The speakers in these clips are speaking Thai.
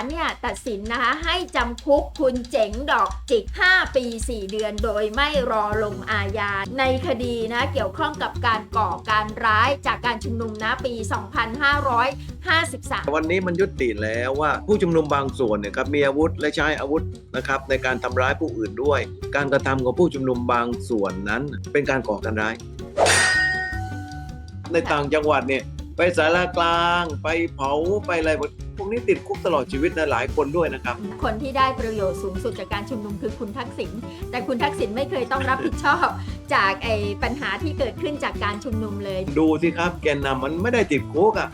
ลเนี่ยตัดสินนะคะให้จำคุกคุณเจ๋งดอกจิก 5 ปี 4 เดือนโดยไม่รอลงอาญาในคดีนะเกี่ยวข้องกับการก่อการร้ายจากการชุมนุมนะปี 2553 วันนี้มันยุติแล้วว่าผู้ชุมนุมบางส่วนเนี่ยครับมีอาวุธและใช้อาวุธนะครับในการทำร้ายผู้อื่นด้วย การกระทำของผู้ชุมนุมบางส่วนนั้น เป็นการก่อการร้าย ในต่างจังหวัดเนี่ย ไปสารากลาง ไปเผาไปอะไรหมดพวกนี้ติดคุกตลอดชีวิตนะหลายคนด้วยนะครับ คนที่ได้ประโยชน์สูงสุดจากการชุมนุมคือคุณทักษิณแต่คุณทักษิณไม่เคยต้องรับผิดชอบ จากไอ้ปัญหาที่เกิดขึ้นจากการชุมนุมเลย ดูสิครับแกนนำมันไม่ได้ติดคุกอะ่ะ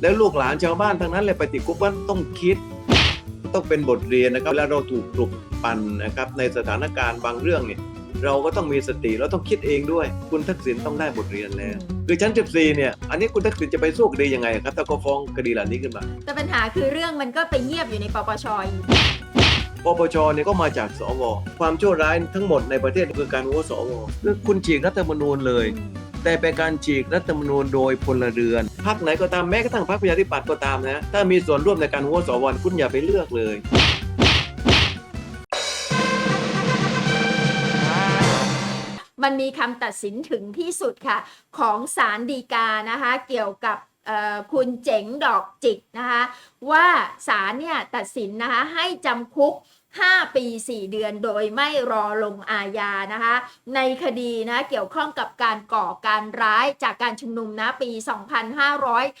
แล้วลูกหลานชาวบ้านทั้งนั้นเลยไปติดคุกว่าต้องคิด ต้องเป็นบทเรียนนะครับเวลาเราถูกปลุกปั่นนะครับในสถานการณ์บางเรื่องเนี่ย เราก็ต้องมีสติเราต้องคิดเองด้วย คุณทักษิณต้องได้บทเรียนแล้วคือชั้น 14 เนี่ย อันนี้คุณทักษิณจะไปสู้คดียังไงครับ ถ้าเขาฟ้องคดีเหล่านี้ขึ้นมาแต่ปัญหาคือเรื่องมันก็ไปเงียบอยู่ในปปชอยู่ปปชเนี่ยก็มาจากสวความชั่วร้ายทั้งหมดในประเทศคือการโหวตสวคือคุณฉีกรัฐธรรมนูญเลย แต่เป็นการฉีกรัฐธรรมนูญโดยพลเรือนพรรคไหนก็ตามแม้กระทั่งพรรคประชาธิปัตย์ก็ตามนะถ้ามีส่วนร่วมในการโหวตสวคุณอย่าไปเลือกเลย มันมีคำตัดสินถึงที่สุดค่ะ ของศาลฎีกานะคะ เกี่ยวกับคุณเจ๋งดอกจิกนะคะ ว่าศาลเนี่ยตัดสินนะคะให้จำคุก 5 ปี 4 เดือนโดยไม่รอลงอาญานะคะ ในคดีนะเกี่ยวข้องกับการก่อการร้ายจากการชุมนุมนะปี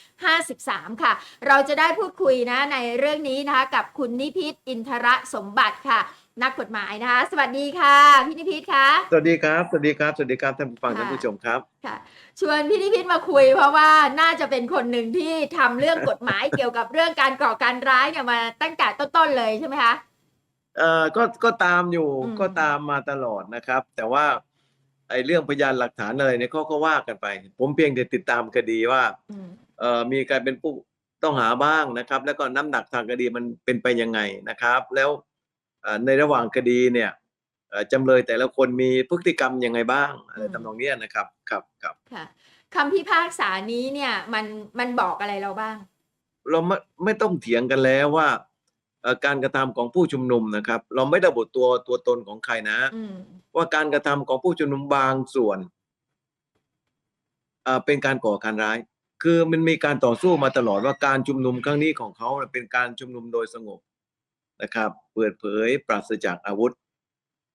2553 ค่ะ เราจะได้พูดคุยนะในเรื่องนี้นะคะกับคุณนิพิษอินทรสมบัติค่ะ นักกฎหมายนะคะ สวัสดีค่ะ พี่นิพิษคะสวัสดีครับ สวัสดีครับ สวัสดีครับท่านผู้ฟังค่ะท่านผู้ชมครับค่ะชวนพี่นิพิษมาคุยเพราะว่าน่าจะเป็นคนหนึ่งที่ทำเรื่องกฎหมายเกี่ยวกับเรื่องการก่อการร้ายเนี่ยมาตั้งแต่ต้นๆเลยใช่ไหมคะเอ่อก็ก็ตามอยู่อืมก็ตามมาตลอดนะครับ แต่ว่าไอ้เรื่องพยานหลักฐานอะไรเนี่ยเขาก็ว่ากันไป ผมเพียงแต่ติดตามคดีว่าอืมเอ่อมีการเป็นผู้ต้องหาบ้างนะครับ แล้วก็น้ำหนักทางคดีมันเป็นไปยังไงนะครับ แล้วเอ่อ ในระหว่างคดีเนี่ยเอ่อจำเลยแต่ละคนมีพฤติกรรมยังไงบ้างอะไรทำนองเนี้ยนะครับครับครับค่ะคำพิพากษานี้เนี่ยมันมันบอกอะไรเราบ้าง เราไม่ไม่ต้องเถียงกันแล้วว่าเอ่อการกระทำของผู้ชุมนุมนะครับ เราไม่ได้ระบุตัวตัวตนของใครนะอืมว่าการกระทำของผู้ชุมนุมบางส่วนเอ่อเป็นการก่อการร้าย คือมันมีการต่อสู้มาตลอดว่าการชุมนุมครั้งนี้ของเขาเป็นการชุมนุมโดยสงบ นะครับเปิดเผยปราศจากอาวุธ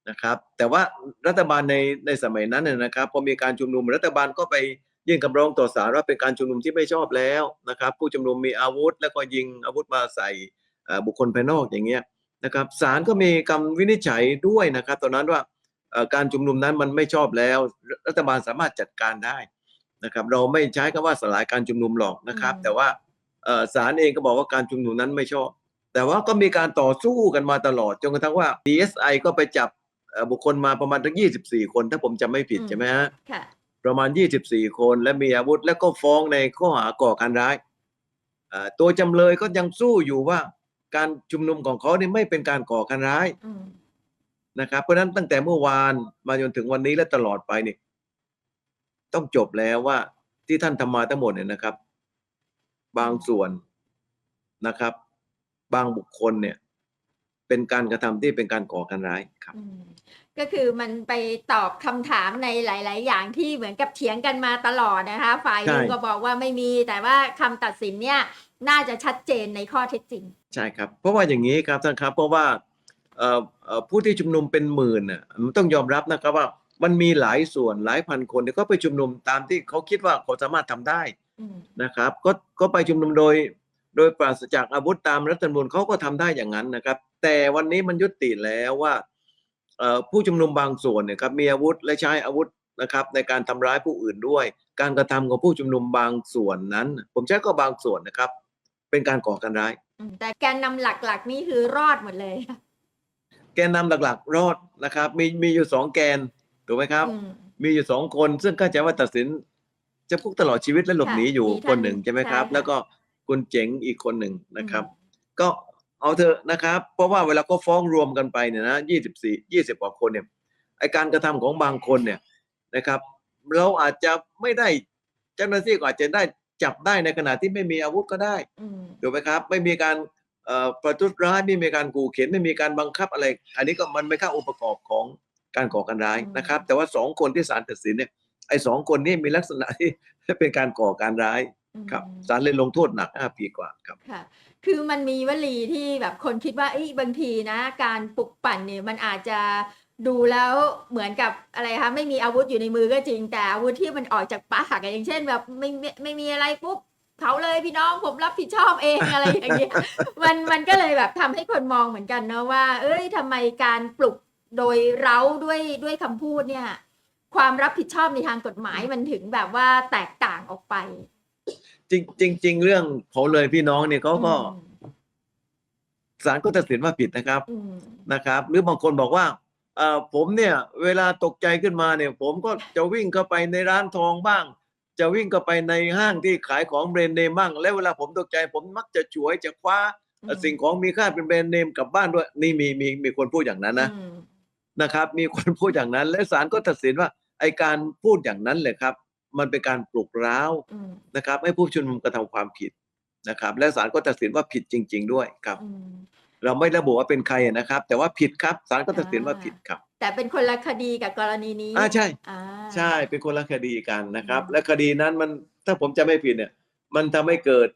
นะครับแต่ว่ารัฐบาลในในสมัยนั้นเนี่ยนะครับพอมีการชุมนุมรัฐบาลก็ไปยื่นคำร้องต่อศาลว่าเป็นการชุมนุมที่ไม่ชอบแล้วนะครับ ผู้ชุมนุมมีอาวุธ แล้วก็ยิงอาวุธมาใส่เอ่อบุคคลภายนอกอย่างเงี้ยนะครับศาลก็มีคำวินิจฉัยด้วยนะครับตอนนั้นว่าเอ่อการชุมนุมนั้นมันไม่ชอบแล้ว รัฐบาลสามารถจัดการได้นะครับเราไม่ใช้คำว่าสลายการชุมนุมหรอกนะครับอืมแต่ว่าเอ่อศาลเองก็บอกว่าการชุมนุมนั้นไม่ชอบ แต่ว่าก็มีการต่อสู้กันมาตลอด จนกระทั่งว่า DSI ก็ไปจับเอ่อบุคคลมาประมาณทั้ง24 คน ถ้าผมจำไม่ผิดใช่ไหมฮะค่ะประมาณ 24 คนและมีอาวุธ แล้วก็ฟ้องในข้อหาก่อการร้ายเอ่อตัวจำเลยก็ยังสู้อยู่ว่าการชุมนุมของเขานี่ไม่เป็นการก่อการร้ายอืมนะครับ เพราะฉะนั้นตั้งแต่เมื่อวานมาจนถึงวันนี้และตลอดไปเนี่ยต้องจบแล้วว่าที่ท่านทำมาทั้งหมดเนี่ยนะครับ บางส่วนนะครับ บางบุคคลเนี่ย เป็นการกระทำที่เป็นการก่อการร้ายครับอืมก็คือมันไปตอบคำถามในหลาย ๆ อย่างที่เหมือนกับเถียงกันมาตลอดนะคะ ฝ่ายหนึ่งใช่ก็บอกว่าไม่มี แต่ว่าคำตัดสินเนี่ย น่าจะชัดเจนในข้อเท็จจริง ใช่ครับ เพราะว่าอย่างนี้ครับท่านครับ เพราะว่าเอ่อเอ่อผู้ที่ชุมนุมเป็นหมื่นน่ะมันต้องยอมรับนะครับว่ามันมีหลายส่วนหลายพันคนที่ก็ไปชุมนุมตามที่เขาคิดว่าเขาสามารถทำได้อืมนะครับ ก็ก็ไปชุมนุมโดย โดยปราศจากอาวุธตามรัฐธรรมนูญเขาก็ทำได้อย่างนั้นนะครับ แต่วันนี้มันยุติแล้วว่าเอ่อผู้ชุมนุมบางส่วนเนี่ยครับมีอาวุธและใช้อาวุธนะครับในการทำร้ายผู้อื่นด้วย การกระทำของผู้ชุมนุมบางส่วนนั้น ผมใช้ก็บางส่วนนะครับ เป็นการก่อการร้ายอืมแต่แกนนำหลักๆนี่คือรอดหมดเลย แกนนำหลักๆ รอดนะครับ มีมีอยู่สองแกนถูกไหมครับอืมมีอยู่สองคนซึ่งเข้าใจว่าตัดสินจำคุกตลอดชีวิตและหลบหนีอยู่มีท่านคนหนึ่งใช่ไหมครับใช่ค่ะแล้วก็ คุณเจ๋งอีกคนหนึ่งนะครับอืมก็เอาเถอะนะครับ เพราะว่าเวลาก็ฟ้องรวมกันไปเนี่ยนะยี่สิบสี่ยี่สิบกว่าคนเนี่ยไอการกระทำของบางคนเนี่ยนะครับ เราอาจจะไม่ได้เจ้าหน้าที่ก็อาจจะได้จับได้ในขณะที่ไม่มีอาวุธก็ได้อืมถูกไหมครับ ไม่มีการเอ่อประทุษร้ายไม่มีการขู่เข็นไม่มีการบังคับอะไร อันนี้ก็มันไม่เข้าองค์ประกอบของการก่อการร้ายนะครับ แต่ว่าสองคนที่ศาลตัดสินเนี่ยไอ้สองคนนี้มีลักษณะที่เป็นการก่อการร้ายอืม ครับศาลเลยลงโทษหนักห้าปีกว่าครับค่ะคือมันมีวลีที่แบบคนคิดว่าเอ้ยบางทีนะ การปลุกปั่นเนี่ยมันอาจจะดูแล้วเหมือนกับอะไรคะไม่มีอาวุธอยู่ในมือก็จริง แต่อาวุธที่มันออกจากปากอะอย่างเช่น แบบไม่ไม่ไม่มีอะไรปุ๊บเผาเลยพี่น้องผมรับผิดชอบเองอะไรอย่างเงี้ยมันมันก็เลยแบบทำให้คนมองเหมือนกันเนอะว่า เอ้ยทำไมการปลุกโดยเร้าด้วยด้วยคำพูดเนี่ย ความรับผิดชอบในทางกฎหมายมันถึงแบบว่าแตกต่างออกไป จริงจริงจริงเรื่องเผาเลยพี่น้องเนี่ยเขาก็อืมศาลก็ตัดสินว่าผิดนะครับอืมนะครับ หรือบางคนบอกว่าเอ่อผมเนี่ย เวลาตกใจขึ้นมาเนี่ย ผมก็จะวิ่งเข้าไปในร้านทองบ้าง จะวิ่งเข้าไปในห้างที่ขายของแบรนด์เนมบ้าง และเวลาผมตกใจ ผมมักจะฉวยจะคว้าอืมสิ่งของมีค่าเป็นแบรนด์เนมกลับบ้านด้วย นี่มีมีมีคนพูดอย่างนั้นนะอืมนะครับ มีคนพูดอย่างนั้น และศาลก็ตัดสินว่าไอการพูดอย่างนั้นเลยครับ มันเป็นการปลุกร้าวอืมนะครับ ให้ผู้ชุมนุมกระทำความผิดนะครับ และศาลก็ตัดสินว่าผิดจริง ๆ ด้วยครับอืมเราไม่ระบุว่าเป็นใครนะครับ แต่ว่าผิดครับศาลก็ตัดสินว่าผิดครับ แต่เป็นคนละคดีกับกรณีนี้อ่าใช่อ่าใช่เป็นคนละคดีกันนะครับอืมและคดีนั้นมันถ้าผมจะไม่ผิดเนี่ย มันทำให้เกิด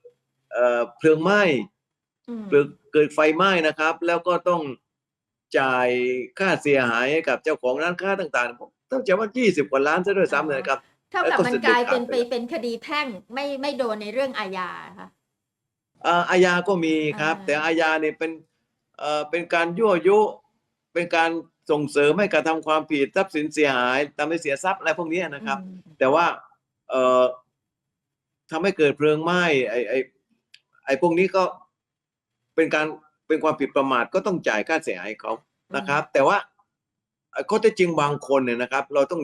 เอ่อเพลิงไหม้อืมหรือเกิดไฟไหม้นะครับ แล้วก็ต้องจ่ายค่าเสียหายให้กับเจ้าของร้านค้าต่างๆผมต้องจ่ายว่า 20 กว่าล้านซะด้วยซ้ำเลยนะครับ เท่ากับแล้วก็มันสึกกลายเป็นเด็ดขาดไปไปแล้วเป็นคดีแพ่งไม่ไม่โดนในเรื่องอาญาค่ะเอ่ออาญาก็มีครับอ่าแต่อาญาเนี่ยเป็นเอ่อเป็นการยั่วยุ เป็นการส่งเสริมให้กระทำความผิดทรัพย์สินเสียหายทำให้เสียทรัพย์อะไรพวกนี้นะครับอืมแต่ว่าเอ่อทำให้เกิดเพลิงไหม้ไอ้ไอ้ไอ้พวกนี้ก็เป็นการเป็นความผิดประมาทก็ต้องจ่ายค่าเสียหายให้เขานะครับ แต่ว่าเอ่อข้อเท็จจริงบางคนเนี่ยนะครับ เราต้อง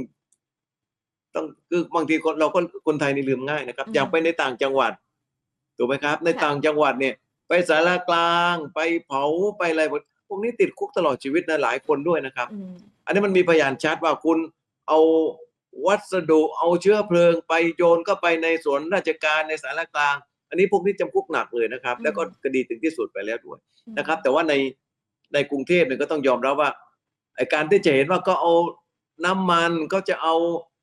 ต้องคือบางทีคนเราก็คนไทยนี่ลืมง่ายนะครับอืมอย่างไปในต่างจังหวัดถูกไหมครับ ในค่ะต่างจังหวัดเนี่ย ไปสารกลางไปเผาไปอะไรหมดพวกนี้ติดคุกตลอดชีวิตนะหลายคนด้วยนะครับอืมอันนี้มันมีพยานชัดว่าคุณเอาวัสดุเอาเชื้อเพลิง ไปโยนก็ไปในสวนราชการในสารกลาง อันนี้พวกนี้จำคุกหนักเลยนะครับ แล้วก็คดีถึงที่สุดไปแล้วด้วยนะครับ แต่ว่าในในกรุงเทพเนี่ยก็ต้องยอมรับว่าไอการที่จะเห็นว่าก็เอาน้ำมันก็จะเอาเอ่อ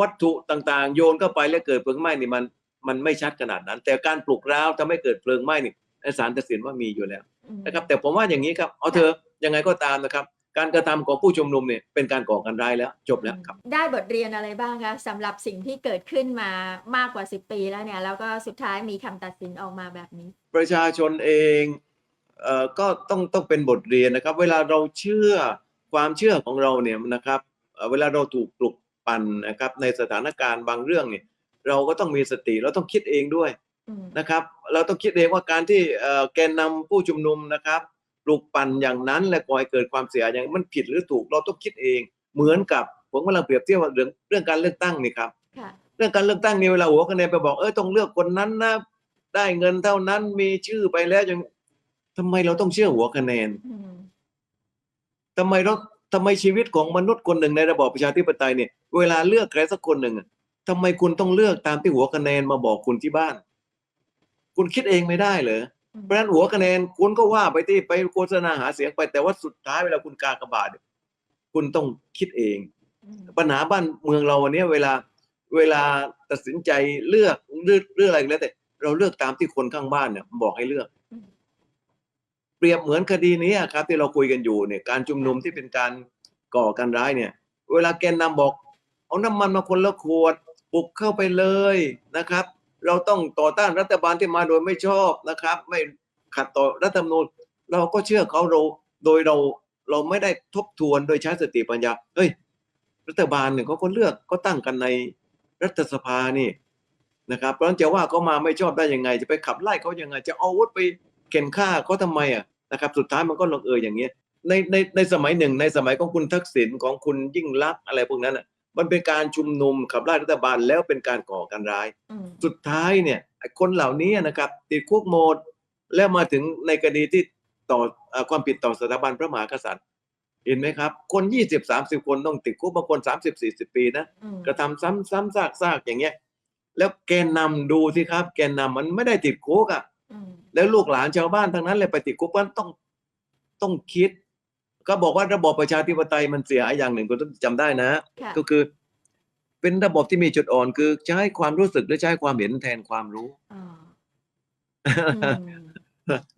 วัตถุต่างๆ โยนเข้าไปแล้วเกิดเพลิงไหม้นี่มันมันไม่ชัดขนาดนั้น แต่การปลุกร้าวทำให้เกิดเพลิงไหม้นี่ศาลตัดสินว่ามีอยู่แล้วอืมนะครับ แต่ผมว่าอย่างนี้ครับเอาเถอะยังไงก็ตามนะครับ การกระทำของผู้ชุมนุมเนี่ยเป็นการก่อการร้ายแล้วจบแล้วครับ ได้บทเรียนอะไรบ้างคะสำหรับสิ่งที่เกิดขึ้นมามากกว่าสิบปีแล้วเนี่ยแล้วก็สุดท้ายมีคำตัดสินออกมาแบบนี้ ประชาชนเองเอ่อก็ต้องต้องเป็นบทเรียนนะครับ เวลาเราเชื่อความเชื่อของเราเนี่ยนะครับ เอ่อเวลาเราถูกปลุกปั่นนะครับในสถานการณ์บางเรื่องเนี่ยเราก็ต้องมีสติเราต้องคิดเองด้วยอืมนะครับ เราต้องคิดเองว่าการที่เอ่อแกนนำผู้ชุมนุมนะครับปลุกปั่นอย่างนั้นและก่อให้เกิดความเสียหายอย่างนั้นมันผิดหรือถูกเราต้องคิดเองเหมือนกับผมกำลังเปรียบเทียบว่าเรื่องเรื่องการเลือกตั้งนี่ครับค่ะเรื่องการเลือกตั้งนี่เวลาหัวคะแนนไปบอกเออต้องเลือกคนนั้นนะได้เงินเท่านั้นมีชื่อไปแล้วยังทำไมเราต้องเชื่อหัวคะแนนอืมทำไมเรา ทำไมชีวิตของมนุษย์คนหนึ่งในระบอบประชาธิปไตยเนี่ยเวลาเลือกใครสักคนหนึ่งอะทำไมคุณต้องเลือกตามที่หัวคะแนนมาบอกคุณที่บ้าน คุณคิดเองไม่ได้เหรออืมเพราะฉะนั้นหัวคะแนนคุณก็ว่าไปที่ไปโฆษณาหาเสียงไปแต่ว่าสุดท้ายเวลาคุณกากบาทเนี่ยคุณต้องคิดเองอืมปัญหาบ้านเมืองเราวันนี้เวลาเวลาตัดสินใจเลือกเลือกเลือกอะไรก็แล้วแต่ เราเลือกตามที่คนข้างบ้านเนี่ยบอกให้เลือกอืม เปรียบเหมือนคดีนี้ครับที่เราคุยกันอยู่เนี่ยการชุมนุมที่เป็นการก่อการร้ายเนี่ย เวลาแกนนำบอก เอาน้ำมันมาคนละขวดปลุกเข้าไปเลยนะครับ เราต้องต่อต้านรัฐบาลที่มาโดยไม่ชอบนะครับ ไม่ขัดต่อรัฐธรรมนูญเราก็เชื่อเขาเราโดยเราเราไม่ได้ทบทวนโดยใช้สติปัญญาเฮ้ย รัฐบาลเนี่ยเขาก็เลือกก็ตั้งกันในรัฐสภานี่นะครับเพราะฉะนั้นจะว่าเขามาไม่ชอบได้ยังไง จะไปขับไล่เขายังไง จะเอาวุธไปเข็นฆ่าเขาทำไมอะ นะครับสุดท้ายมันก็ลงเอยอย่างเงี้ยในในในสมัยหนึ่งในสมัยของคุณทักษิณของคุณยิ่งลักษณ์อะไรพวกนั้นอะมันเป็นการชุมนุมขับไล่รัฐบาลแล้วเป็นการก่อการร้ายอืมสุดท้ายเนี่ยไอ้คนเหล่านี้นะครับติดคุกโหมดแล้วมาถึงในคดีที่ต่อเอ่อความผิดต่อสถาบันพระมหากษัตริย์ เห็นไหมครับ คนยี่สิบสามสิบคนต้องติดคุกบางคนสามสิบสี่สิบปีนะอืมกระทำซ้ำซ้ำซากซากอย่างเงี้ยแล้วแกนนำดูสิครับ แกนนำมันไม่ได้ติดคุกอะอืม แล้วลูกหลานชาวบ้านทั้งนั้นเลยไปติดคุกเพราะฉะนั้นต้องต้องคิด ก็บอกว่าระบอบประชาธิปไตยมันเสียหายอย่างหนึ่งคุณต้องจำได้นะ ค่ะก็คือเป็นระบบที่มีจุดอ่อนคือใช้ความรู้สึกหรือใช้ความเห็นแทนความรู้ อ๋ออืม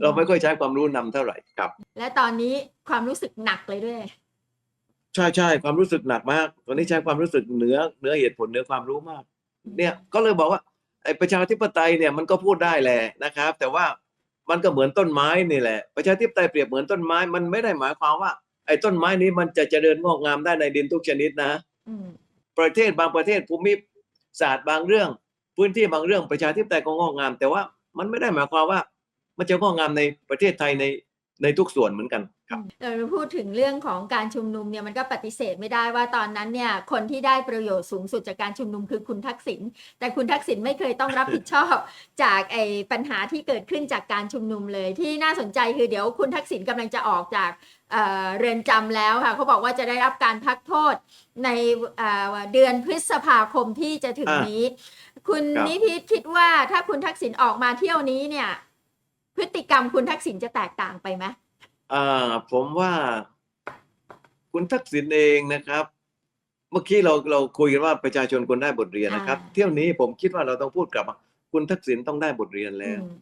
เราไม่ค่อยใช้ความรู้นำเท่าไหร่ครับ และตอนนี้ความรู้สึกหนักเลยด้วย ใช่ใช่ความรู้สึกหนักมาก ตอนนี้ใช้ความรู้สึกเหนือเหนือเหตุผลเหนือความรู้มาก เนี่ยก็เลยบอกว่า ไอ้ประชาธิปไตยเนี่ยมันก็พูดได้แหละนะครับ แต่ว่ามันก็เหมือนต้นไม้นี่แหละ ประชาธิปไตยเปรียบเหมือนต้นไม้ มันไม่ได้หมายความว่า ไอ้ต้นไม้นี้มันจะเจริญงอกงามได้ในดินทุกชนิดนะอืมประเทศบางประเทศภูมิศาสตร์บางเรื่อง พื้นที่บางเรื่องประชาธิปไตยก็งอกงาม แต่ว่ามันไม่ได้หมายความว่า มันจะงอกงามในประเทศไทยใน ในทุกส่วนเหมือนกันครับเราพูดถึงเรื่องของการชุมนุมเนี่ยมันก็ปฏิเสธไม่ได้ว่าตอนนั้นเนี่ยคนที่ได้ประโยชน์สูงสุดจากการชุมนุมคือคุณทักษิณแต่คุณทักษิณไม่เคยต้องรับผิดชอบจากไอ้ปัญหาที่เกิดขึ้นจากการชุมนุมเลยที่น่าสนใจคือเดี๋ยวคุณทักษิณกำลังจะออกจากเอ่อเรือนจำแล้วค่ะเขาบอกว่าจะได้รับการพักโทษในเอ่อเดือนพฤษภาคมที่จะถึงอ่านี้นี้ คุณครับนิพิษคิดว่าถ้าคุณทักษิณออกมาเที่ยวนี้เนี่ย พฤติกรรมคุณทักษิณจะแตกต่างไปไหมอ่าผมว่าคุณทักษิณเองนะครับ เมื่อกี้เราเราคุยกันว่าประชาชนควรได้บทเรียนนะครับ เที่ยวนี้ผมคิดว่าเราต้องพูดกลับว่าคุณทักษิณต้องได้บทเรียนแล้วอืม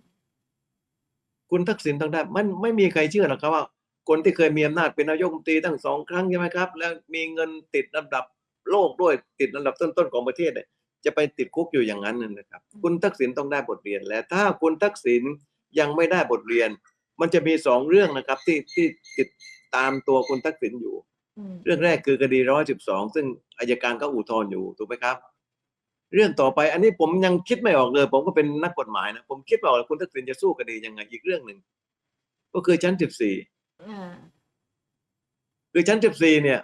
คุณทักษิณต้องได้ มันไม่มีใครเชื่อหรอกครับว่า คนที่เคยมีอำนาจเป็นนายกรัฐมนตรีตั้งสองครั้งใช่ไหมครับ แล้วมีเงินติดอันดับโลกด้วยติดอันดับต้นๆของประเทศเนี่ยจะไปติดคุกอยู่อย่างนั้นนะนะครับ คุณทักษิณต้องได้บทเรียนและถ้าคุณทักษิณ ยังไม่ได้บทเรียน มันจะมีสองเรื่องนะครับที่ที่ติดตามตัวคุณทักษิณอยู่อืมเรื่องแรกคือคดีร้อยสิบสองซึ่งอายการก็อุทธรณ์อยู่ถูกไหมครับ เรื่องต่อไปอันนี้ผมยังคิดไม่ออกเลย ผมก็เป็นนักกฎหมายนะผมคิดไม่ออกเลยคุณทักษิณจะสู้คดียังไงอีกเรื่องหนึ่งก็คือชั้นสิบสี่อ่าคือชั้นสิบสี่เนี่ย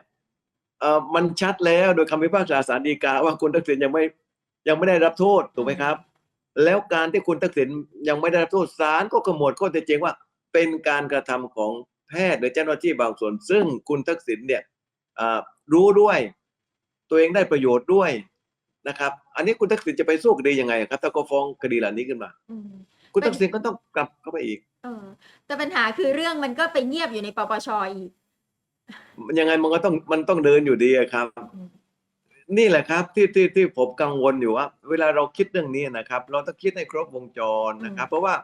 เอ่อมันชัดแล้วโดยคำพิพากษาศาลฎีกาว่าคุณทักษิณยังไม่ยังไม่ได้รับโทษถูกไหมครับ แล้วการที่คุณทักษิณยังไม่ได้รับโทษศาลก็ขมวดข้อเท็จจริงว่า เป็นการกระทำของแพทย์หรือเจ้าหน้าที่บางส่วน ซึ่งคุณทักษิณเนี่ยอ่ารู้ด้วย ตัวเองได้ประโยชน์ด้วยนะครับ อันนี้คุณทักษิณจะไปสู้คดียังไงครับ ถ้าก็ฟ้องคดีเหล่านี้ขึ้นมาอืมคุณทักษิณก็ต้องกลับเข้าไปอีกเออแต่ปัญหาคือเรื่องมันก็ไปเงียบอยู่ในปปชอีกยังไงมันก็ต้องมันต้องเดินอยู่ดีอะครับอืม นี่แหละครับที่ที่ที่ผมกังวลอยู่ว่า เวลาเราคิดเรื่องนี้นะครับ เราต้องคิดให้ครบวงจรนะครับ เพราะว่า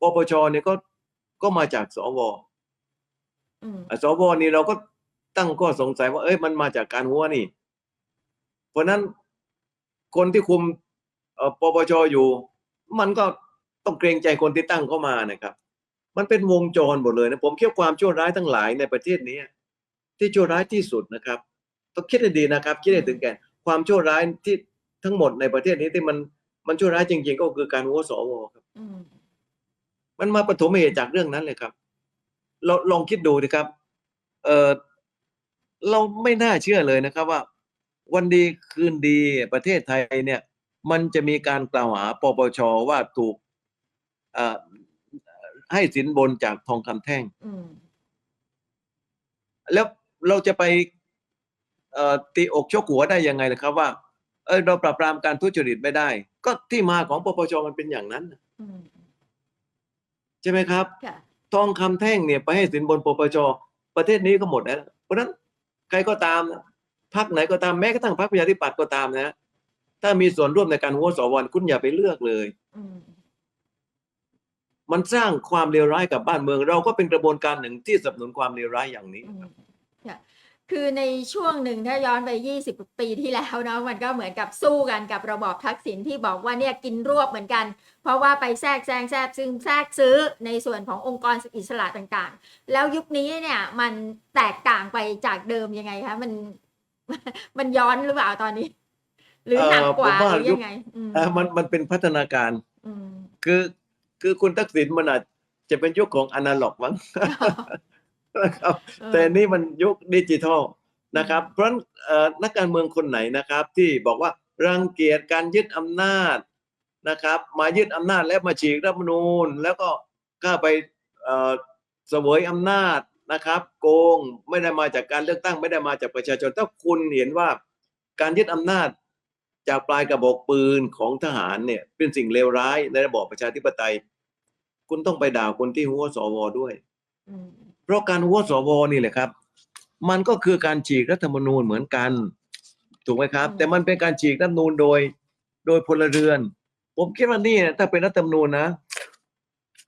ปปชเนี่ยก็ก็มาจากสวอืมอะสวนี่เราก็ตั้งข้อสงสัยว่า เอ้ยมันมาจากการหัวนี่ เพราะฉะนั้นคนที่คุมเอ่อปปชอยู่ มันก็ต้องเกรงใจคนที่ตั้งเข้ามานะครับ มันเป็นวงจรหมดเลยนะผมคิดว่าความชั่วร้ายทั้งหลายในประเทศนี้ ที่ชั่วร้ายที่สุดนะครับ ต้องคิดให้ดีนะครับ คิดให้ถึงแก่ความชั่วร้ายที่ทั้งหมดในประเทศนี้ที่มันมันชั่วร้ายจริง ๆ ก็คือการหัวสวครับอืมมันมาปฐมเหตุจากเรื่องนั้นเลยครับ เราลองคิดดูดิครับ เออเราไม่น่าเชื่อเลยนะครับว่า วันดีคืนดีประเทศไทยเนี่ย มันจะมีการกล่าวหาปปชว่าถูกเอ่อให้สินบนจากทองคำแท่งอืมแล้วเราจะไปเอ่อ ตีอกชกหัวได้ยังไงนะครับว่าเออเราปราบปรามการทุจริตไม่ได้ ก็ที่มาของปปชมันเป็นอย่างนั้นน่ะอืมใช่ไหมครับค่ะทองคำแท่งเนี่ยไปให้สินบนปปชประเทศนี้ก็หมดแล้วเพราะฉะนั้นใครก็ตามนะพรรคไหนก็ตามแม้กระทั่งพรรคประชาธิปัตย์ก็ตามนะ ถ้ามีส่วนร่วมในการหัวสวคุณอย่าไปเลือกเลยอืมมันสร้างความเลวร้ายกับบ้านเมือง เราก็เป็นกระบวนการหนึ่งที่สนับสนุนความเลวร้ายอย่างนี้อืม ค่ะคือในช่วงหนึ่งถ้าย้อนไป 20 ปีที่แล้วเนาะมันก็เหมือนกับสู้กันกับระบอบทักษิณที่บอกว่าเนี่ยกินรวบเหมือนกัน เพราะว่าไปแทรกแซงแทรกซึ่งแทรกซื้อในส่วนขององค์กรอิสระต่างๆ แล้วยุคนี้เนี่ยมันแตกต่างไปจากเดิมยังไงคะมันมันย้อนหรือเปล่าตอนนี้ หรือหนักกว่าเอ่อผมว่าหรือยุยัคงไงอืมอะมันมันเป็นพัฒนาการอืมคือคือคุณทักษิณมันอาจจะเป็นยุคของอนาล็อกมั้ง นะครับแต่นี่มันยุคดิจิทัลนะครับ เพราะฉะนั้นเอ่อนักการเมืองคนไหนนะครับ ที่บอกว่ารังเกียจการยึดอำนาจนะครับ มายึดอำนาจแล้วมาฉีกรัฐธรรมนูญ แล้วก็ก้าไปเอ่อเสวยอำนาจนะครับ โกงไม่ได้มาจากการเลือกตั้งไม่ได้มาจากประชาชนถ้าคุณเห็นว่าการยึดอำนาจจากปลายกระบอกปืนของทหารเนี่ยเป็นสิ่งเลวร้ายในระบอบประชาธิปไตย คุณต้องไปด่าคนที่หัวสวด้วยอืม เพราะการหัวสวนี่แหละครับ มันก็คือการฉีกรัฐธรรมนูญเหมือนกัน ถูกไหมครับ แต่มันเป็นการฉีกรัฐธรรมนูญโดยโดยพลเรือน ผมคิดว่านี่นะถ้าเป็นรัฐธรรมนูญนะ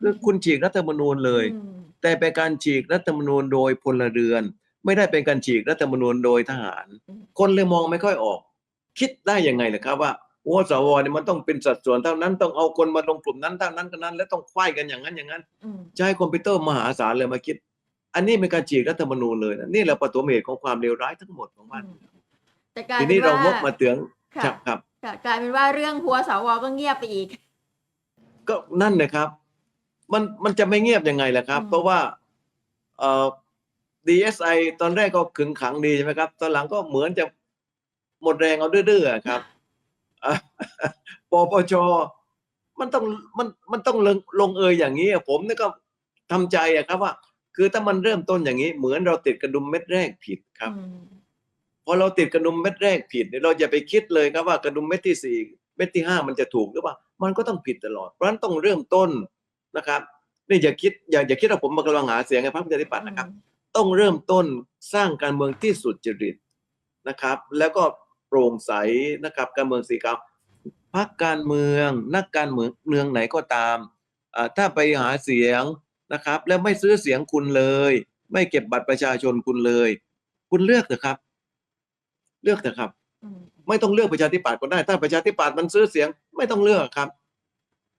คือคุณฉีกรัฐธรรมนูญเลยอืมแต่เป็นการฉีกรัฐธรรมนูญโดยพลเรือน ไม่ได้เป็นการฉีกรัฐธรรมนูญโดยทหาร คนเลยมองไม่ค่อยออก คิดได้ยังไงล่ะครับว่าหัวสวเนี่ยมันต้องเป็นสัดส่วนเท่านั้นต้องเอาคนมาลงกลุ่มนั้นเท่านั้นกันนั้น และต้องควายกันอย่างนั้นอย่างนั้นอืมใช้คอมพิวเตอร์มหาศาลเลยมาคิด อันนี้เป็นการฉีกรัฐธรรมนูญเลยนะนี่แหละปฐมเหตุของความเลวร้ายทั้งหมดของมันแต่กลายทีเป็นี้นเราว่าวกมาเตืองค่ะครับครับค่ะกลายเป็นว่าเรื่องหัวสวก็เงียบไปอีก ก็นั่นนะครับ มันมันจะไม่เงียบยังไงล่ะครับอืมเพราะว่าเอ่อ DSI ตอนแรกก็ขึงขังดีใช่ไหมครับ ตอนหลังก็เหมือนจะหมดแรงเอาดื้อๆอะครับอะปปชมันต้องมันมันต้องลงลงเอยอย่างนี้อะผมนี่ก็ทำใจอะครับว่า คือถ้ามันเริ่มต้นอย่างนี้ เหมือนเราติดกระดุมเม็ดแรกผิดครับอืมพอเราติดกระดุมเม็ดแรกผิดเนี่ยเราอย่าไปคิดเลยครับว่ากระดุมเม็ดที่สี่เม็ดที่ห้ามันจะถูกหรือเปล่ามันก็ต้องผิดตลอด เพราะฉะนั้นต้องเริ่มต้นนะครับนี่อย่าคิดอย่าอย่าคิดว่าผมมากำลังหาเสียงให้พรรคประชาธิปัตย์นะครับ ต้องเริ่มต้นสร้างการเมืองที่สุจริตนะครับ แล้วก็โปร่งใสนะครับ การเมืองสีขาวพรรคการเมือง นักการเมืองเมืองไหนก็ตามอ่าถ้าไปหาเสียง นะครับ แล้วไม่ซื้อเสียงคุณเลย ไม่เก็บบัตรประชาชนคุณเลย คุณเลือกเถอะครับ เลือกเถอะครับอืมไม่ต้องเลือกประชาธิปัตย์ก็ได้ ถ้าประชาธิปัตย์มันซื้อเสียง ไม่ต้องเลือกครับ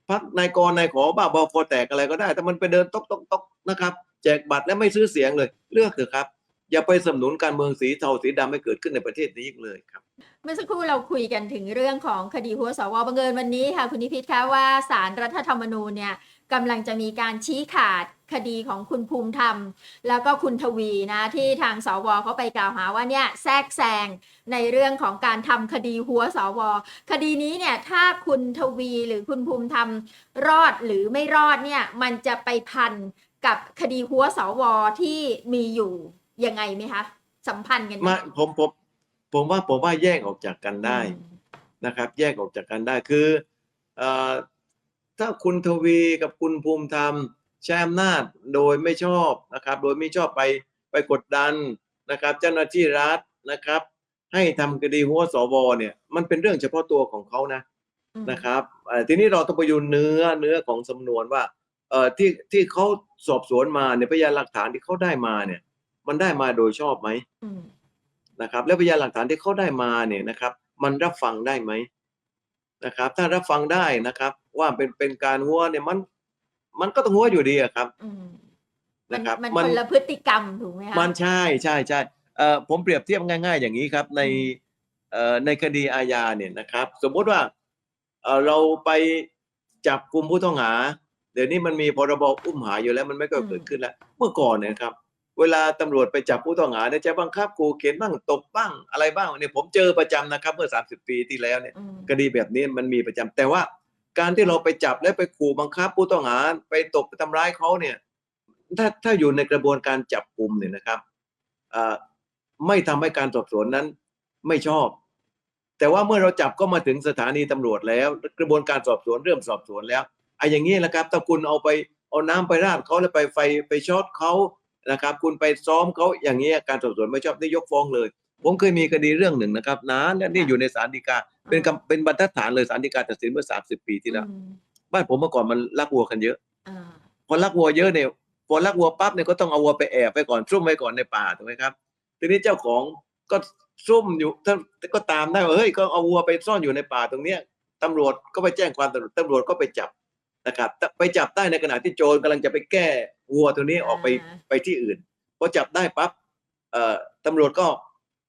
พักนายกรนายขอบ้าบอคอแตกอะไรก็ได้ แต่มันไปเดินตกตกตกนะครับแจกบัตรและไม่ซื้อเสียงเลย เลือกเถอะครับ อย่าไปสนับสนุนการเมืองสีเทาสีดำให้เกิดขึ้นในประเทศนี้อีกเลยครับ เมื่อสักครู่เราคุยกันถึงเรื่องของคดีหัวสวบังเอิญวันนี้ค่ะ คุณนิพิษคะว่าสารรัฐธรรมนูญเนี่ย กำลังจะมีการชี้ขาดคดีของคุณภูมิธรรม แล้วก็คุณทวีนะ ที่ทางสวเขาไปกล่าวหาว่าเนี่ยแทรกแซงในเรื่องของการทำคดีหัวสว คดีนี้เนี่ยถ้าคุณทวีหรือคุณภูมิธรรมรอดหรือไม่รอดเนี่ยมันจะไปพันกับคดีหัวสวที่มีอยู่ยังไงไหมคะสัมพันธ์กันไหมาผมผมผมว่าผมว่าแยกออกจากกันได้อืมนะครับ แยกออกจากกันได้คือเอ่อ ถ้าคุณทวีกับคุณภูมิธรรมใช้อำนาจโดยไม่ชอบนะครับ โดยไม่ชอบไปไปกดดันนะครับ เจ้าหน้าที่รัฐนะครับ ให้ทำคดีหัวสวเนี่ยมันเป็นเรื่องเฉพาะตัวของเขานะอืมนะครับเอ่อทีนี้เราต้องไปดูเนื้อเนื้อของสำนวนว่าเอ่อที่ที่เขาสอบสวนมาเนี่ยพยานหลักฐานที่เขาได้มาเนี่ย มันได้มาโดยชอบไหมอืมนะครับ แล้วพยานหลักฐานที่เขาได้มาเนี่ยนะครับ มันรับฟังได้ไหม นะครับ ถ้ารับฟังได้นะครับ ว่าเป็นเป็นการหัวเนี่ยมัน มันก็ต้องหัวอยู่ดีอะครับอืมมันนะครับมันมันคนละพฤติกรรมถูกไหมคะมันใช่ใช่ใช่เอ่อผมเปรียบเทียบง่าย ๆ อย่างนี้ครับ ในอืมเอ่อในคดีอาญาเนี่ยนะครับ สมมติว่าเอ่อเราไปจับกลุ่มผู้ต้องหา เดี๋ยวนี้มันมีพรบอุ้มหายอยู่แล้วมันไม่ก็เกิดขึ้นแล้ว เมื่อก่อนเนี่ยครับ เวลาตำรวจไปจับผู้ต้องหาเนี่ยจะบังคับขู่เข็นบ้างตบบ้างอะไรบ้างเนี่ยผมเจอประจำนะครับเมื่อ 30 ปีที่แล้วเนี่ยอืมคดีแบบนี้มันมีประจำแต่ว่าการที่เราไปจับและไปขู่บังคับผู้ต้องหาไปตบไปทำร้ายเขาเนี่ยถ้าถ้าอยู่ในกระบวนการจับกลุ่มเนี่ยนะครับเอ่อไม่ทำให้การสอบสวนนั้นไม่ชอบ แต่ว่าเมื่อเราจับก็มาถึงสถานีตำรวจแล้ว กระบวนการสอบสวนเริ่มสอบสวนแล้วไอ้อย่างนี้แหละครับถ้าคุณเอาไปเอาน้ำไปราดเขาแล้วไปไฟไปช็อตเขา นะครับ คุณไปซ้อมเขาอย่างนี้ยการสอบสวนไม่ชอบนี่ยกฟ้องเลย ผมเคยมีคดีเรื่องหนึ่งนะครับนานแล้วนี่อยู่ในศาลฎีกาเป็นคำเป็นบรรทัดฐานเลยศาลฎีกาตัดสินเมื่อ 30 ปีที่แล้วอืมบ้านผมเมื่อก่อนมันลักวัวกันเยอะอ่าพอลักวัวเยอะเนี่ยพอลักวัวปั๊บเนี่ยก็ต้องเอาวัวไปแอบไปก่อนซุ่มไว้ก่อนในป่าถูกไหมครับ ทีนี้เจ้าของก็ซุ่มอยู่ถ้าก็ตามได้ว่าเฮ้ยก็เอาวัวไปซ่อนอยู่ในป่าตรงเนี้ยตำรวจก็ไปแจ้งความตำรวจตำรวจก็ไปจับนะครับแต่ไปจับได้ในขณะที่โจรกำลังจะไปแก้ วัวตัวนี้ออกไปอ่าไปที่อื่นพอจับได้ปั๊บเอ่อตำรวจก็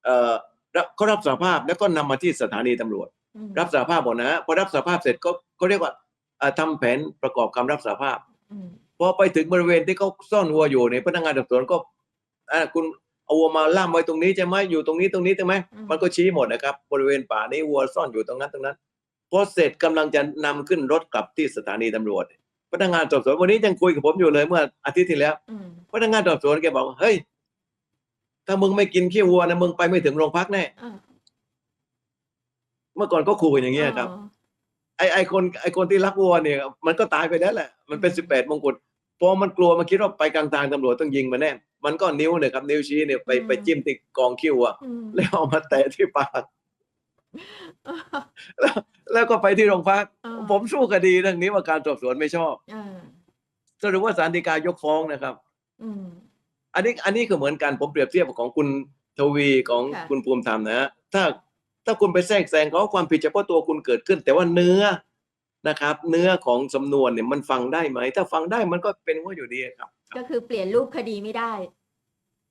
เอ่อรับเขารับสารภาพแล้วก็นำมาที่สถานีตำรวจอืมรับสารภาพหมดนะฮะพอรับสารภาพเสร็จก็เขาเรียกว่าเอ่อทำแผนประกอบคำรับสารภาพอืมพอไปถึงบริเวณที่เขาซ่อนวัวอยู่ในยพนักงานสอบสวนก็อ่าคุณเอาวัวมาล่ามไว้ตรงนี้ใช่ไหมอยู่ตรงนี้ตรงนี้ใช่ไหมมันก็ชี้หมดนะครับ บริเวณป่านี้วัวซ่อนอยู่ตรงนั้นตรงนั้นพอเสร็จกำลังจะนำขึ้นรถกลับที่สถานีตำรวจ พนักงานสอบสวนวันนี้ยังคุยกับผมอยู่เลยเมื่ออาทิตย์ที่แล้ว อืมพนักงานสอบสวนแกบอกว่าเฮ้ย ถ้ามึงไม่กินขี้วัวนะมึงไปไม่ถึงโรงพักแน่อ่าเมื่อก่อนก็ขู่กันอย่างเงี้ยครับ อ๋อไอไอคนไอคนที่รักวัวเนี่ย มันก็ตายไปแล้วแหละ มันเป็นอืมสิบแปดมงกุฎพอมันกลัวมันคิดว่าไปกลางทางตำรวจต้องยิงมาแน่ มันก็นิ้วเนี่ยครับนิ้วชี้เนี่ยไปไปจิ้มติดกองคิ้วอะอืม แล้วเอามาแตะที่ปาก แล้วแล้วก็ไปที่โรงพักเออผมสู้คดีเรื่องนี้ว่าการสอบสวนไม่ชอบเออสรุปว่าศาลฎีกายกฟ้องนะครับ อืม อันนี้อันนี้ก็เหมือนกันผมเปรียบเทียบของคุณทวีของค่ะ คุณภูมิธรรมนะฮะถ้าถ้าคุณไปแทรกแซงเขาความผิดเฉพาะตัวคุณเกิดขึ้น แต่ว่าเนื้อนะครับ เนื้อของสำนวนเนี่ยมันฟังได้ไหม ถ้าฟังได้มันก็เป็นว่าอยู่ดีครับ ก็คือเปลี่ยนรูปคดีไม่ได้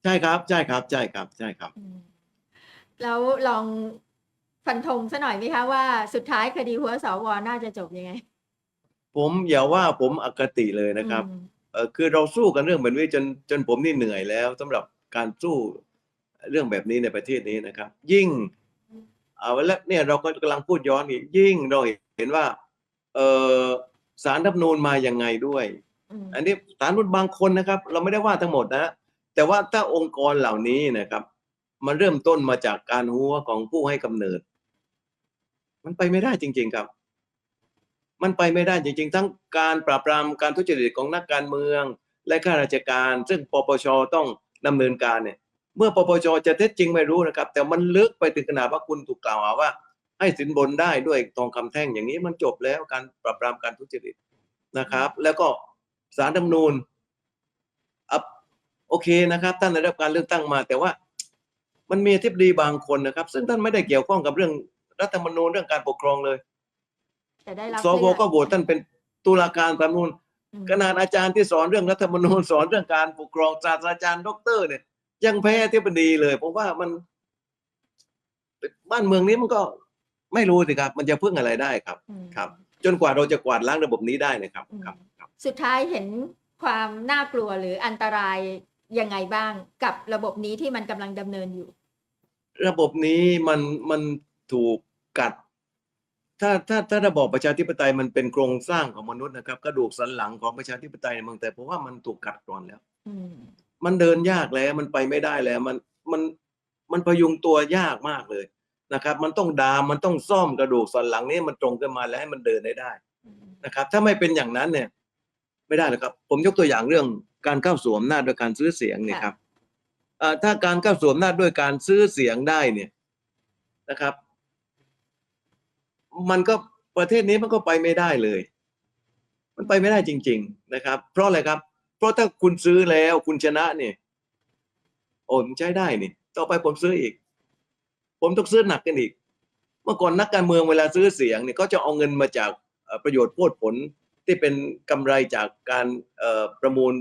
ใช่ครับใช่ครับใช่ครับใช่ครับ อืมแล้วลอง ฟันธงซะหน่อยไหมคะว่าสุดท้ายคดีหัวสวน่าจะจบยังไง ผมอย่าว่าผมอคติเลยนะครับอืมเออคือเราสู้กันเรื่องแบบนี้จนจนผมนี่เหนื่อยแล้วสำหรับการสู้เรื่องแบบนี้ในประเทศนี้นะครับ ยิ่งเอาแล้วเนี่ยเราก็กำลังพูดย้อนอีกยิ่งเราเห็นว่าเออสารรัฐธรรมนูญมายังไงด้วย อืมอันนี้สารรัฐธรรมนูญบางคนนะครับ เราไม่ได้ว่าทั้งหมดนะ แต่ว่าถ้าองค์กรเหล่านี้นะครับ มันเริ่มต้นมาจากการหัวของผู้ให้กำเนิด มันไปไม่ได้จริง ๆครับ มันไปไม่ได้จริง ๆ ทั้งการปราบปรามการทุจริตของนักการเมือง และข้าราชการ ซึ่งปปชต้องดำเนินการเนี่ย เมื่อปปชจะเท็จจริงไม่รู้นะครับ แต่มันลึกไปถึงขนาดว่าคุณถูกกล่าวหาว่า ให้สินบนได้ด้วยทองคำแท่งอย่างนี้มันจบแล้วการปราบปรามการทุจริตนะครับ แล้วก็สารดำนูนอะโอเคนะครับท่านได้รับการเลือกตั้งมา แต่ว่ามันมีอธิบดีบางคนนะครับ ซึ่งท่านไม่ได้เกี่ยวข้องกับเรื่อง รัฐธรรมนูญเรื่องการปกครองเลยแต่ได้รับสวเลือก็โหวตท่านเป็นตุลาการรัฐธรรมนูญอืมขนาดอาจารย์ที่สอนเรื่องรัฐธรรมนูญสอนเรื่องการปกครองศาสตราจารย์ด็อกเตอร์เนี่ย ยังแพ้อธิบดีเลยเพราะว่ามัน บ้านเมืองนี้มันก็ไม่รู้สิครับ มันจะพึ่งอะไรได้ครับ อืม ครับ จนกว่าเราจะกวาดล้างระบบนี้ได้นะครับอืม ครับครับ สุดท้ายเห็นความน่ากลัวหรืออันตรายยังไงบ้างกับระบบนี้ที่มันกำลังดำเนินอยู่ ระบบนี้มันมัน ถูกกัด ถ้าถ้าถ้าระบอบประชาธิปไตยมันเป็นโครงสร้างของมนุษย์นะครับกระดูกสันหลังของประชาธิปไตยในเมืองไทยเพราะว่ามันถูกกัดกร่อนแล้วอืมมันเดินยากแล้วมันไปไม่ได้แล้ว มันมันมันพยุงตัวยากมากเลยนะครับ มันต้องดามมันต้องซ่อมกระดูกสันหลังนี้มันตรงขึ้นมาแล้วให้มันเดินได้ได้อืมนะครับ ถ้าไม่เป็นอย่างนั้นเนี่ย ไม่ได้หรอกครับ ผมยกตัวอย่างเรื่องการเข้าสู่อำนาจโดยการซื้อเสียงเนี่ยครับเอ่อถ้าการเข้าสู่อำนาจด้วยการซื้อเสียงได้เนี่ยนะครับ มันก็ประเทศนี้มันก็ไปไม่ได้เลย มันไปไม่ได้จริง ๆนะครับ เพราะอะไรครับ เพราะถ้าคุณซื้อแล้วคุณชนะเนี่ยโอ้มันใช้ได้นี่ ต่อไปผมซื้ออีก ผมต้องซื้อหนักกันอีก เมื่อก่อนนักการเมืองเวลาซื้อเสียงเนี่ยก็จะเอาเงินมาจากประโยชน์โพดผลที่เป็นกำไรจากการประมูล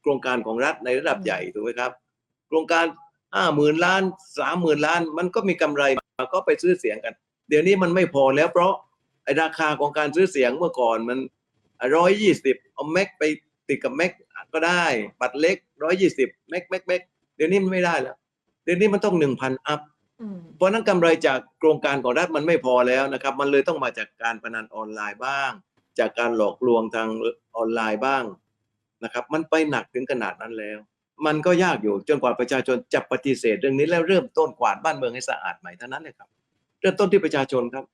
โครงการของรัฐในระดับใหญ่ถูกไหมครับ โครงการห้าหมื่นล้านสามหมื่นล้าน มันก็มีกำไรมาก็ไปซื้อเสียงกัน เดี๋ยวนี้มันไม่พอแล้วเพราะไอราคาของการซื้อเสียงเมื่อก่อนมันร้อยยี่สิบเอาแม็กไปติดกับแม็กก็ได้บัตรเล็กร้อยยี่สิบแม็กแม็กแม็กเดี๋ยวนี้มันไม่ได้แล้ว เดี๋ยวนี้มันต้องหนึ่งพันอัพอืมเพราะฉะนั้นกำไรจากโครงการของรัฐมันไม่พอแล้วนะครับ มันเลยต้องมาจากการพนันออนไลน์บ้าง จากการหลอกลวงทางออนไลน์บ้างนะครับ มันไปหนักถึงขนาดนั้นแล้ว มันก็ยากอยู่จนกว่าประชาชนจะปฏิเสธเรื่องนี้แล้วเริ่มต้นกวาดบ้านเมืองให้สะอาดใหม่เท่านั้นเลยครับ เริ่มต้นที่ประชาชนครับ